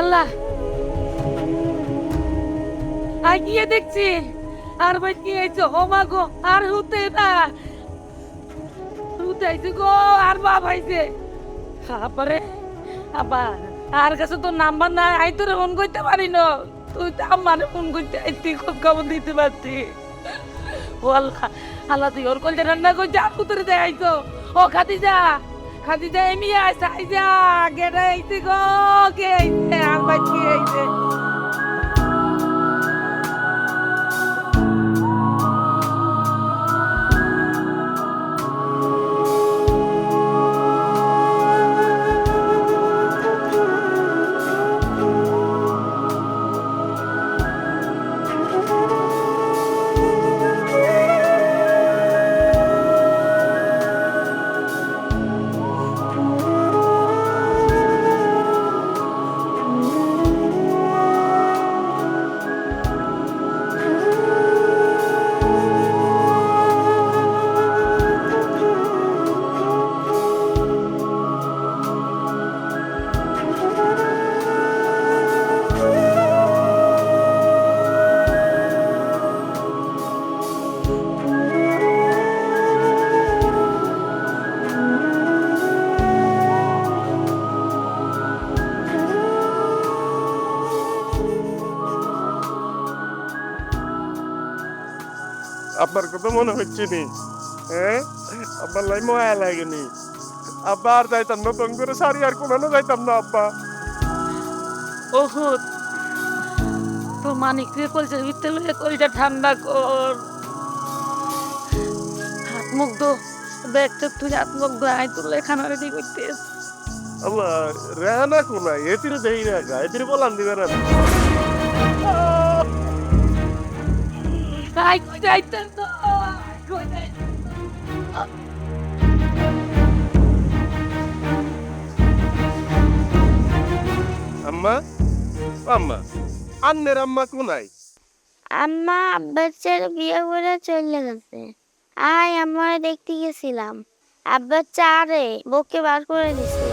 আল্লাহ। আর গিয়ে দেখছি, আর ভাই কি আইছো হোমা গো, আর হুতে না। হুতে আইছে গো, আর বাপ আইছে। তারপরে আবার আর কাছে তোর নাম্বার নাই, আই তোরে ফোন করতে পারি না। তুই তো আমার ফোন করতে আইতি খুব খবর দিতে পারতি। ও আল্লাহ আল্লাহ তুই ওর কলটা রান্না করছে আর হুতরে দেয় আইছো ও খাদিজা যা এমি আইসা আইসা গেটা আইছে গো কে আইছে আর ভাই কে আব্বার কথা মনে হচ্ছে নি? হ্যাঁ? আব্বার লাই ময়া লাগেনি আব্বা আর যাইতাম না তং করে সারি আর কোনো যাইতাম না আব্বা। ওহো তো মানিক রে কলসের ভিতরে লইয়া কলটা ঠান্ডা কর। হাত মুখ দো ব্যাগটা তুই হাত মুখ দো আই তুলে খানা রেডি করতে। আল্লাহ রেহানা কোনা এতিরে দেই না গা এতিরে বলান দিবে না। কই যাই আম্মা আম্মা আন্নের আম্মা কোনাই আম্মা আব্বার ছেলে বিয়ে করে চলে গেছে। আয় আমরা দেখতে গেছিলাম। আব্বার চারে বউকে বার করে দিছে।